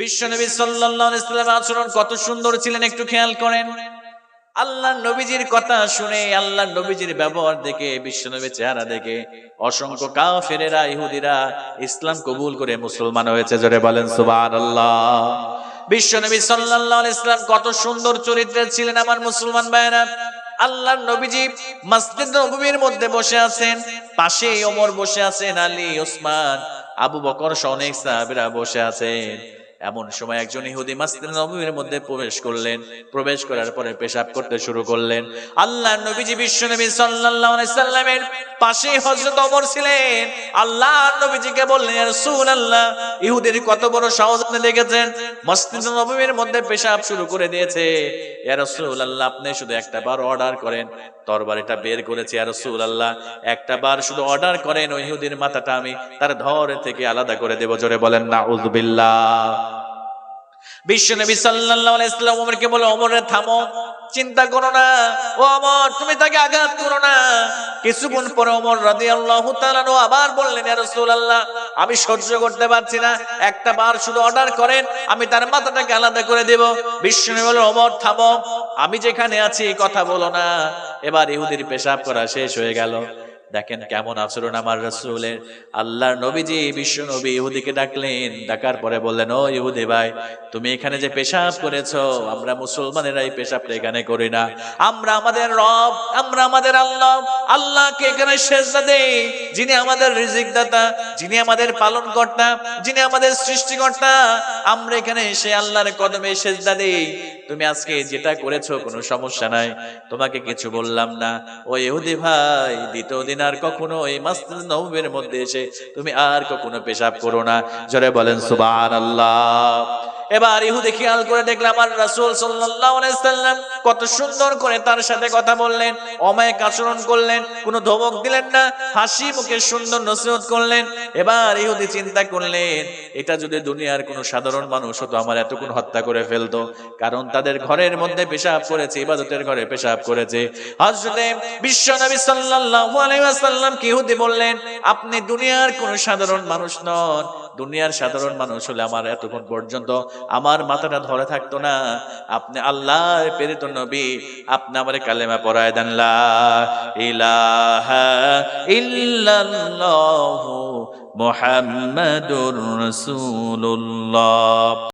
বিশ্বনবী সাল্লাল্লাহু আচরণ কত সুন্দর ছিলেন একটু খেয়াল করেন। আল্লাহ নবীজির কথা শুনে আল্লাহ নবীজির ব্যবহার দেখে বিশ্বনবী চেহারা দেখে অসংখ্য কাফেরেরা, ইহুদিরা ইসলাম কবুল করে মুসলমান হয়েছে, জোরে বলেন সুবহানাল্লাহ। বিশ্বনবী সাল্লাল্লাহু আলাইহি সাল্লাম কত সুন্দর চরিত্রের ছিলেন আমার মুসলমান ভাইরা আল্লাহ নবীজি মসজিদ নববীর মধ্যে বসে আছেন, পাশে ওমর বসে আছেন, আলী, ওসমান, আবু বকর সহ অনেক সাহাবীরা বসে আছেন। এমন সময় একজন ইহুদি মসজিদ নববীর মধ্যে প্রবেশ করলেন। প্রবেশ করার পরে পেশাব করতে শুরু করলেন। আল্লাহ নবীজি বিশ্ব নবী সাল্লাল্লাহু আলাইহি সাল্লামের পাশে হযরত ওমর ছিলেন। আল্লাহ নবীজিকে বললেন রাসূলুল্লাহ, ইহুদির কত বড় সাহস আপনি দেখেছেন? মসজিদ নববীর মধ্যে পেশাব শুরু করে দিয়েছে। ইয়া রাসূলুল্লাহ, আপনি শুধু একটা বার অর্ডার করেন। তরবারিটা বের করেছি, ইয়া রাসূলুল্লাহ। একটা বার শুধু অর্ডার করেন, ওই ইহুদির মাথাটা আমি তার ধর থেকে আলাদা করে দেব। জোরে বলেন নাউযুবিল্লাহ বিশ্ব নবী সাল্লাল্লাহু আলাইহি সাল্লাম ওমরকে বলে, ওমরে, থামো, চিন্তা করো না। ও ওমর, তুমি তাকে আঘাত করো না। কিছুক্ষণ পরে রাদিয়াল্লাহু তাআলা আনহু আবার বললেন রাসূলুল্লাহ, আমি সহ্য করতে পারছি না। একটা বার শুধু অর্ডার করেন, আমি তার মাথাটাকে আলাদা করে দেব। নবী বলে, ওমর, থামো। আমি যেখানে আছি, কথা বলো না। এবার ইহুদির পেশাব করা শেষ হয়ে গেল। দেখেন কেমন আচরণ আমার রসুলের। আল্লাহর নবীজি, বিশ্ব নবী ইহুদিকে ডাকলেন। ডাকার পরে বললেন, ও ইহুদি ভাই, তুমি এখানে যে পেশাব করেছ, আমরা মুসলমানেরা এই পেশাবটা এখানে করি না। আমরা আমাদের রব, আমরা আমাদের আল্লাহ, আল্লাহকে এখানে সেজদা দেই। যিনি আমাদের রিজিক দাতা যিনি আমাদের পালন কর্তা যিনি আমাদের সৃষ্টিকর্তা, আমরা এখানে এসে আল্লাহর কদমে সেজদা দেই। তুমি আজকে যেটা করেছ কোনো সমস্যা নাই। তোমাকে কিছু বললাম না। ও ইহুদি ভাই, দ্বিতীয় দিন আর কখনো এই মাসজিদ নববীর মধ্যে এসে তুমি আর কখনো পেশাব করো না। জোরে বলেন, সুবহানাল্লাহ। এবার ইহুদি খেয়াল করে দেখলাম আর রাসূল সাল্লাম কত সুন্দর করে তার সাথে কথা বললেন, অমায়িক আচরণ করলেন, কোনো ধমক দিলেন না, হাসি মুখে সুন্দর নসিহত করলেন। এবার ইহুদি চিন্তা করলেন, এটা যদি দুনিয়ার কোনো সাধারণ মানুষ হতো, আমার এতক্ষণ হত্যা করে ফেলতো, কারণ তাদের ঘরের মধ্যে পেশাব করেছে, ইবাদতের ঘরে পেশাব করেছে। হযরতে বিশ্ব নবী সাল্লাল্লাহু আলাইহি কি ইহুদি বললেন, আপনি দুনিয়ার কোনো সাধারণ মানুষ নন দুনিয়ার সাধারণ মানুষ হলে আমার এতক্ষণ পর্যন্ত আমার মাথাটা ধরে থাকতো না। আপনি আল্লাহ প্রেরিত নবী, আপনি আমার কালেমা পড়ায় দেন ইলাহা ইল্লাল্লাহু মুহাম্মাদুর